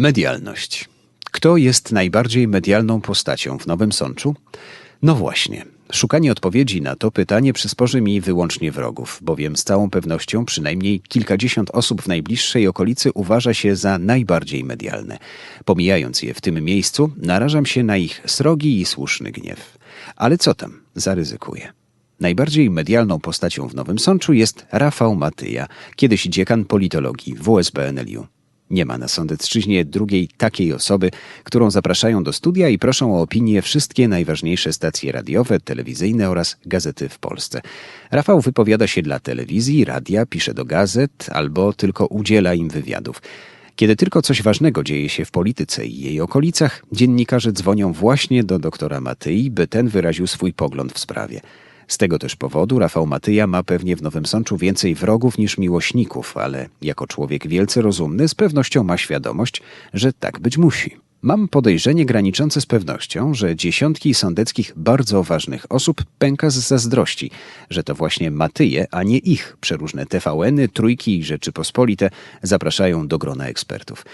Medialność. Kto jest najbardziej medialną postacią w Nowym Sączu? No właśnie. Szukanie odpowiedzi na to pytanie przysporzy mi wyłącznie wrogów, bowiem z całą pewnością przynajmniej kilkadziesiąt osób w najbliższej okolicy uważa się za najbardziej medialne. Pomijając je w tym miejscu, narażam się na ich srogi i słuszny gniew. Ale co tam, zaryzykuję. Najbardziej medialną postacią w Nowym Sączu jest Rafał Matyja, kiedyś dziekan politologii WSB-NLU. Nie ma na Sądecczyźnie drugiej takiej osoby, którą zapraszają do studia i proszą o opinię wszystkie najważniejsze stacje radiowe, telewizyjne oraz gazety w Polsce. Rafał wypowiada się dla telewizji, radia, pisze do gazet albo tylko udziela im wywiadów. Kiedy tylko coś ważnego dzieje się w polityce i jej okolicach, dziennikarze dzwonią właśnie do doktora Matyi, by ten wyraził swój pogląd w sprawie. Z tego też powodu Rafał Matyja ma pewnie w Nowym Sączu więcej wrogów niż miłośników, ale jako człowiek wielce rozumny z pewnością ma świadomość, że tak być musi. Mam podejrzenie graniczące z pewnością, że dziesiątki sądeckich bardzo ważnych osób pęka z zazdrości, że to właśnie Matyje, a nie ich przeróżne TVN-y, Trójki i Rzeczypospolite zapraszają do grona ekspertów.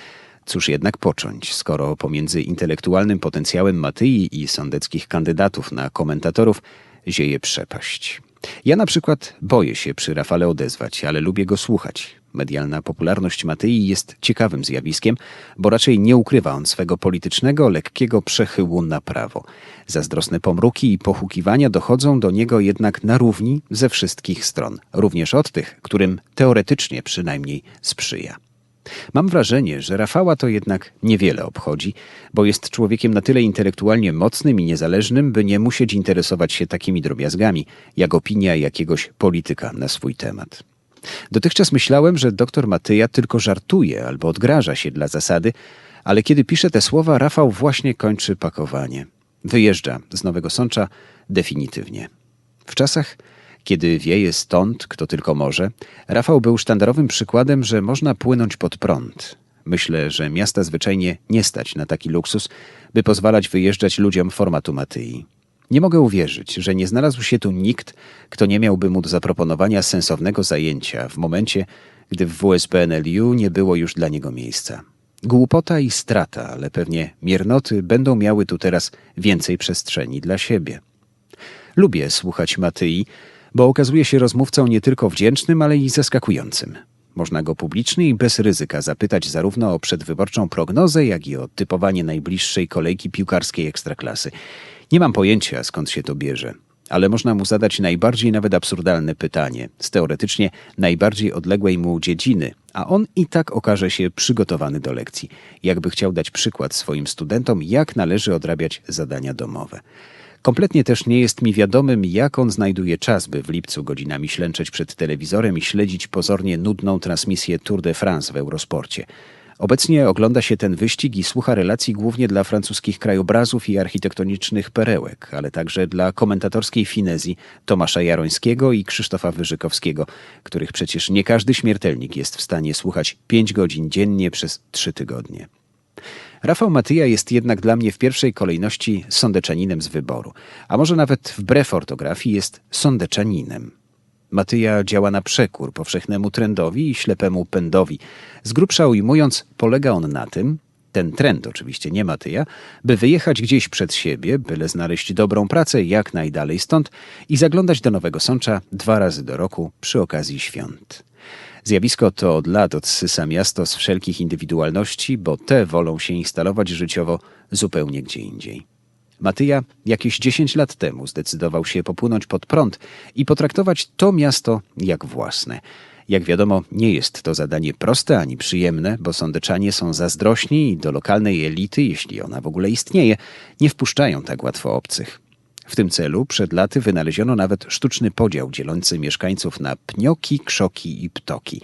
Cóż jednak począć, skoro pomiędzy intelektualnym potencjałem Matyi i sądeckich kandydatów na komentatorów zieje przepaść. Ja na przykład boję się przy Rafale odezwać, ale lubię go słuchać. Medialna popularność Matyi jest ciekawym zjawiskiem, bo raczej nie ukrywa on swego politycznego, lekkiego przechyłu na prawo. Zazdrosne pomruki i pochukiwania dochodzą do niego jednak na równi ze wszystkich stron, również od tych, którym teoretycznie przynajmniej sprzyja. Mam wrażenie, że Rafała to jednak niewiele obchodzi, bo jest człowiekiem na tyle intelektualnie mocnym i niezależnym, by nie musieć interesować się takimi drobiazgami, jak opinia jakiegoś polityka na swój temat. Dotychczas myślałem, że doktor Matyja tylko żartuje albo odgraża się dla zasady, ale kiedy pisze te słowa, Rafał właśnie kończy pakowanie. Wyjeżdża z Nowego Sącza definitywnie. W czasach, kiedy wieje stąd, kto tylko może, Rafał był sztandarowym przykładem, że można płynąć pod prąd. Myślę, że miasta zwyczajnie nie stać na taki luksus, by pozwalać wyjeżdżać ludziom formatu Matyi. Nie mogę uwierzyć, że nie znalazł się tu nikt, kto nie miałby mu do zaproponowania sensownego zajęcia w momencie, gdy w WSBNLU nie było już dla niego miejsca. Głupota i strata, ale pewnie miernoty będą miały tu teraz więcej przestrzeni dla siebie. Lubię słuchać Matyi, bo okazuje się rozmówcą nie tylko wdzięcznym, ale i zaskakującym. Można go publicznie i bez ryzyka zapytać zarówno o przedwyborczą prognozę, jak i o typowanie najbliższej kolejki piłkarskiej ekstraklasy. Nie mam pojęcia, skąd się to bierze, ale można mu zadać najbardziej nawet absurdalne pytanie z teoretycznie najbardziej odległej mu dziedziny, a on i tak okaże się przygotowany do lekcji, jakby chciał dać przykład swoim studentom, jak należy odrabiać zadania domowe. Kompletnie też nie jest mi wiadomym, jak on znajduje czas, by w lipcu godzinami ślęczeć przed telewizorem i śledzić pozornie nudną transmisję Tour de France w Eurosporcie. Obecnie ogląda się ten wyścig i słucha relacji głównie dla francuskich krajobrazów i architektonicznych perełek, ale także dla komentatorskiej finezji Tomasza Jarońskiego i Krzysztofa Wyżykowskiego, których przecież nie każdy śmiertelnik jest w stanie słuchać pięć godzin dziennie przez trzy tygodnie. Rafał Matyja jest jednak dla mnie w pierwszej kolejności sądeczaninem z wyboru, a może nawet wbrew ortografii jest sądeczaninem. Matyja działa na przekór powszechnemu trendowi i ślepemu pędowi. Z grubsza ujmując, polega on na tym, ten trend oczywiście nie Matyja, by wyjechać gdzieś przed siebie, byle znaleźć dobrą pracę jak najdalej stąd i zaglądać do Nowego Sącza dwa razy do roku przy okazji świąt. Zjawisko to od lat odsysa miasto z wszelkich indywidualności, bo te wolą się instalować życiowo zupełnie gdzie indziej. Matyja jakieś 10 lat temu zdecydował się popłynąć pod prąd i potraktować to miasto jak własne. Jak wiadomo, nie jest to zadanie proste ani przyjemne, bo sądeczanie są zazdrośni i do lokalnej elity, jeśli ona w ogóle istnieje, nie wpuszczają tak łatwo obcych. W tym celu przed laty wynaleziono nawet sztuczny podział dzielący mieszkańców na pnioki, krzoki i ptoki.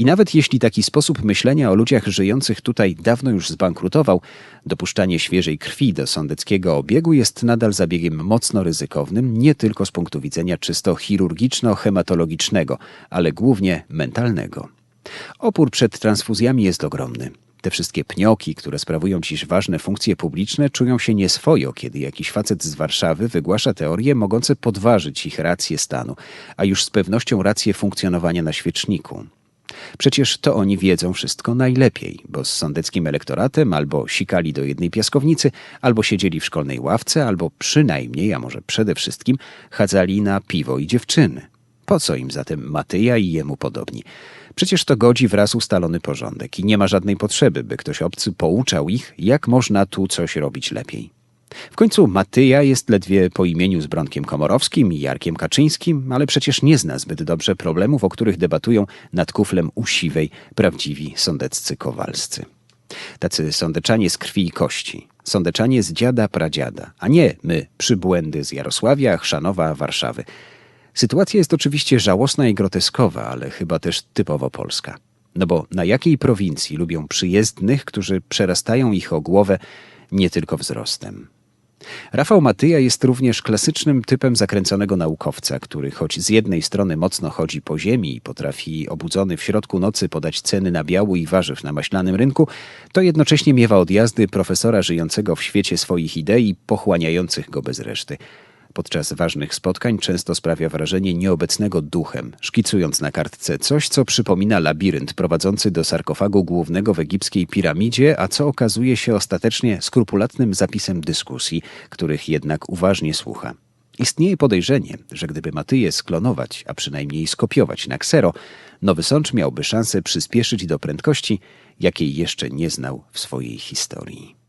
I nawet jeśli taki sposób myślenia o ludziach żyjących tutaj dawno już zbankrutował, dopuszczanie świeżej krwi do sądeckiego obiegu jest nadal zabiegiem mocno ryzykownym, nie tylko z punktu widzenia czysto chirurgiczno-hematologicznego, ale głównie mentalnego. Opór przed transfuzjami jest ogromny. Te wszystkie pnioki, które sprawują dziś ważne funkcje publiczne, czują się nieswojo, kiedy jakiś facet z Warszawy wygłasza teorie mogące podważyć ich rację stanu, a już z pewnością rację funkcjonowania na świeczniku. Przecież to oni wiedzą wszystko najlepiej, bo z sądeckim elektoratem albo sikali do jednej piaskownicy, albo siedzieli w szkolnej ławce, albo przynajmniej, a może przede wszystkim, chadzali na piwo i dziewczyny. Po co im zatem Matyja i jemu podobni? Przecież to godzi wraz ustalony porządek i nie ma żadnej potrzeby, by ktoś obcy pouczał ich, jak można tu coś robić lepiej. W końcu Matyja jest ledwie po imieniu z Bronkiem Komorowskim i Jarkiem Kaczyńskim, ale przecież nie zna zbyt dobrze problemów, o których debatują nad kuflem usiwej prawdziwi sądeccy kowalscy. Tacy sądeczanie z krwi i kości, sądeczanie z dziada pradziada, a nie my, przybłędy z Jarosławia, Chrzanowa, Warszawy. Sytuacja jest oczywiście żałosna i groteskowa, ale chyba też typowo polska. No bo na jakiej prowincji lubią przyjezdnych, którzy przerastają ich o głowę nie tylko wzrostem? Rafał Matyja jest również klasycznym typem zakręconego naukowca, który choć z jednej strony mocno chodzi po ziemi i potrafi obudzony w środku nocy podać ceny na biału i warzyw na maślanym rynku, to jednocześnie miewa odjazdy profesora żyjącego w świecie swoich idei, pochłaniających go bez reszty. Podczas ważnych spotkań często sprawia wrażenie nieobecnego duchem, szkicując na kartce coś, co przypomina labirynt prowadzący do sarkofagu głównego w egipskiej piramidzie, a co okazuje się ostatecznie skrupulatnym zapisem dyskusji, których jednak uważnie słucha. Istnieje podejrzenie, że gdyby Matyję sklonować, a przynajmniej skopiować na ksero, Nowy Sącz miałby szansę przyspieszyć do prędkości, jakiej jeszcze nie znał w swojej historii.